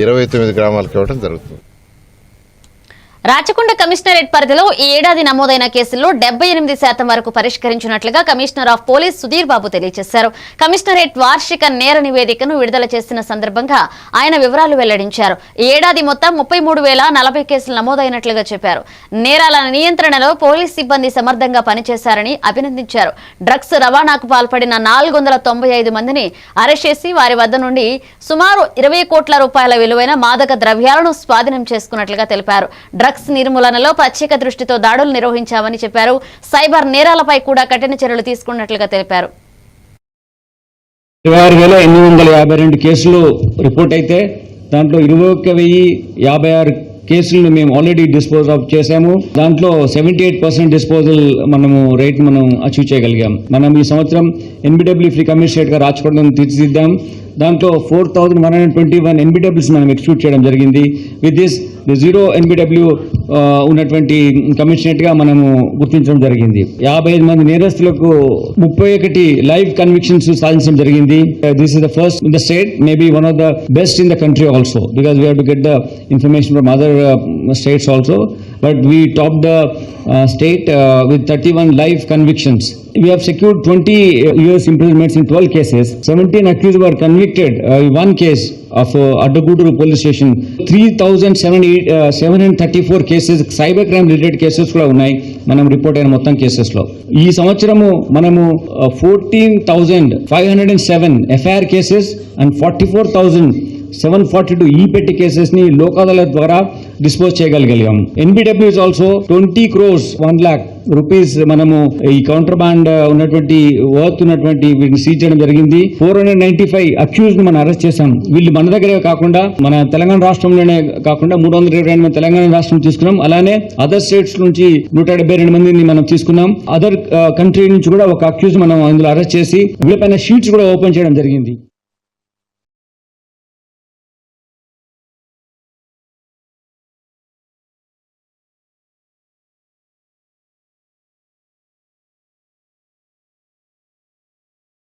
ఇరవై తొమ్మిది గ్రామాలకు ఇవ్వడం జరుగుతుంది. రాచకొండ కమిషనరేట్ పరిధిలో ఈ ఏడాది నమోదైన కేసుల్లో డెబ్బై ఎనిమిది శాతం వరకు పరిష్కరించినట్లుగా commissioner of police Sudheer Babu తెలియజేశారు. కమిషనరేట్ వార్షిక నేర నివేదికను విడుదల చేసిన సందర్భంగా ఆయన వివరాలు వెల్లడించారు. ఈ ఏడాది మొత్తం ముప్పై మూడు వేల నలభై కేసులు నమోదైనట్లుగా చెప్పారు. నేరాల నియంత్రణలో పోలీస్ సిబ్బంది సమర్థంగా పనిచేశారని అభినందించారు. డ్రగ్స్ రవాణాకు పాల్పడిన నాలుగు వందల తొంభై ఐదు మందిని అరెస్ట్ చేసి వారి వద్ద నుండి సుమారు ఇరవై కోట్ల రూపాయల విలువైన మాదక ద్రవ్యాలను స్వాధీనం చేసుకున్నట్లుగా తెలిపారు. డ్రగ్స్ నిర్మూలనలో ప్రత్యేక దృష్టితో దాడులు నిర్వహించామని చెప్పారు. సైబర్ నేరాలపై కూడా కఠిన చర్యలు తీసుకున్నట్లుగా తెలిపారు. ఇరవై ఆరు వేల ఎనిమిది వందల యాభై రెండు కేసులు రిపోర్ట్ అయితే దాంట్లో ఇరవై ఒక్క వెయ్యి యాభై ఆరు కేసులను మేము ఆల్రెడీ డిస్పోజ్ ఆఫ్ చేశాము. దాంట్లో సెవెంటీ ఎయిట్ పర్సెంట్ డిస్పోజల్ మనము రేట్ మనం అచీవ్ చేయగలిగాం. మనం ఈ సంవత్సరం ఎన్బిడబ్ల్యూ ఫ్రీ కమిషనరేట్గా రాచకొండం తీర్చిదిద్దాం. దాంట్లో four thousand one hundred twenty one NBWs మనం ఎక్స్క్యూట్ చేయడం జరిగింది. విత్ దిస్ జీరో ఎన్బిడబ్ల్యూ ఉన్నటువంటి కమిషనరేట్గా మనము గుర్తించడం జరిగింది. యాభై ఐదు మంది నేరస్తులకు ముప్పై ఒకటి లైవ్ కన్విక్షన్స్ సాధించడం జరిగింది. This is the first in the state maybe one of the best in the country also because we have to get the information from other states also but we top the state with thirty one live convictions We have secured 20 uh, years imprisonments in 12 cases. 17 accused were convicted uh, in one case of uh, Adaguduru police station. 3,734 uh, cases cyber crime related cases కూడా ఉన్నాయి మనం report అయిన మొత్తం కేసెస్లో ఈ సంవత్సరము మనము fourteen thousand five hundred and seven FIR cases and forty four thousand seven forty two ఈ పెట్టి కేసెస్ని లోక్ ద్వారా డిస్పోజ్ చేయగలిగాం NBW is also twenty crores one lakh rupees మనము ఈ కౌంటర్ బాండ్ ఉన్నటువంటి వర్త్ ఉన్నటువంటి వీటిని సీజ్ చేయడం జరిగింది. Four hundred ninety five accused మనం అరెస్ట్ చేశాం. వీళ్ళు మన దగ్గరే కాకుండా మన తెలంగాణ రాష్ట్రంలోనే కాకుండా మూడు వందల ఇరవై రెండు మంది తెలంగాణ రాష్ట్రం తీసుకున్నాం. అలానే అదర్ స్టేట్స్ నుంచి నూట డెబ్బై రెండు మందిని మనం తీసుకున్నాం. అదర్ కంట్రీ uh, నుంచి కూడా ఒక అక్యూజ్ మనం అందులో అరెస్ట్ చేసి వీళ్ళపైన షీట్స్ కూడా ఓపెన్ చేయడం జరిగింది.